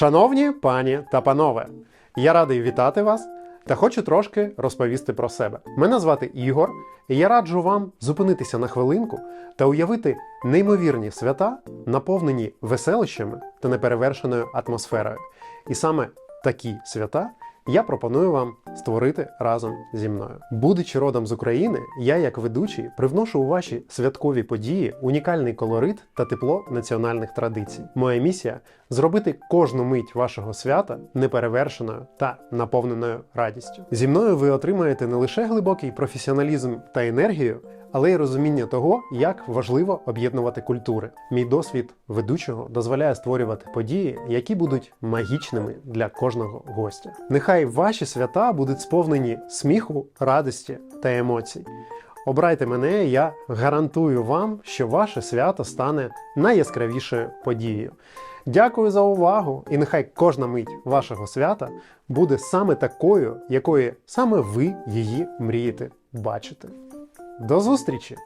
Шановні пані та панове, я радий вітати вас та хочу трошки розповісти про себе. Мене звати Ігор, і я раджу вам зупинитися на хвилинку та уявити неймовірні свята, наповнені веселищами та неперевершеною атмосферою. І саме такі свята я пропоную вам створити разом зі мною. Будучи родом з України, я, як ведучий, привношу у ваші святкові події унікальний колорит та тепло національних традицій. Моя місія зробити кожну мить вашого свята неперевершеною та наповненою радістю. Зі мною ви отримаєте не лише глибокий професіоналізм та енергію. Але й розуміння того, як важливо об'єднувати культури. Мій досвід ведучого дозволяє створювати події, які будуть магічними для кожного гостя. Нехай ваші свята будуть сповнені сміху, радості та емоцій. Обирайте мене, я гарантую вам, що ваше свято стане найяскравішою подією. Дякую за увагу, і нехай кожна мить вашого свята буде саме такою, якою саме ви її мрієте бачити. До зустрічі!